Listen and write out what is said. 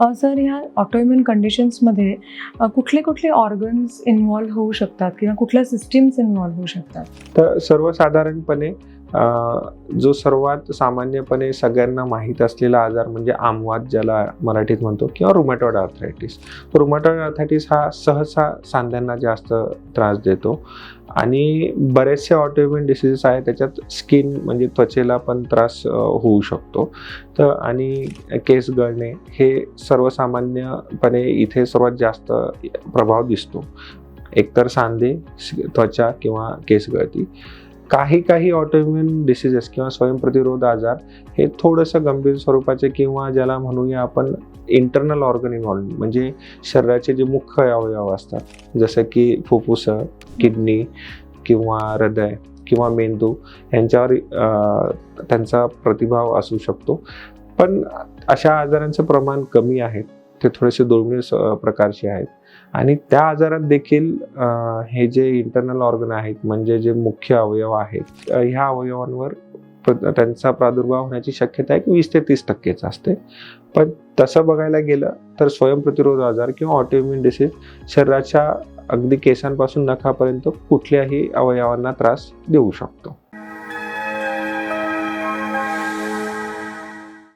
Sir ह्या autoimmune कंडिशन्समध्ये कुठले कुठले ऑर्गन्स इन्व्हॉल्व्ह होऊ शकतात किंवा कुठल्या सिस्टीम्स इन्व्हॉल्व्ह होऊ शकतात? तर सर्वसाधारणपणे जो सर्वात सामान्यपणे सगळ्यांना माहीत असलेला आजार म्हणजे आमवात ज्याला मराठीत म्हणतो किंवा रुमॅटॉइड आर्थरायटिस तर रुमॅटॉइड आर्थरायटिस हा सहसा सांध्यांना जास्त त्रास देतो. आणि बरेचसे ऑटोइम्युन डिसीजेस आहेत त्याच्यात स्किन म्हणजे त्वचेला पण त्रास होऊ शकतो. तर आणि केस गळणे हे सर्वसामान्यपणे इथे सर्वात जास्त प्रभाव दिसतो. एकतर सांधे त्वचा किंवा केस गळती. काही काही ऑटोइम्युन डिसीजेस किंवा स्वयंप्रतिरोध आजार हे थोडंसं गंभीर स्वरूपाचे किंवा ज्याला म्हणूया आपण इंटरनल ऑर्गन इन्व्हॉल्व म्हणजे शरीराचे जे मुख्य अवयव असतात जसं की फुफ्फुसं किडनी किंवा हृदय किंवा मेंदू यांच्यावर त्यांचा प्रतिभाव असू शकतो. पण अशा आजारांचं प्रमाण कमी आहे. ते थोडेसे दुर्मिळ स- प्रकारचे आहेत. आणि त्या आजारात देखील हे जे इंटरनल ऑर्गन आहेत म्हणजे जे मुख्य अवयव आहेत ह्या अवयवांवर प्र- त्यांचा प्रादुर्भाव होण्याची शक्यता एक वीस ते तीस टक्केच असते. पण तसं बघायला गेलं तर स्वयंप्रतिरोध आजार किंवा ऑटोइम्युन डिसीज शरीराच्या अगदी केसांपासून नखापर्यंत कुठल्याही अवयवांना त्रास देऊ शकतो.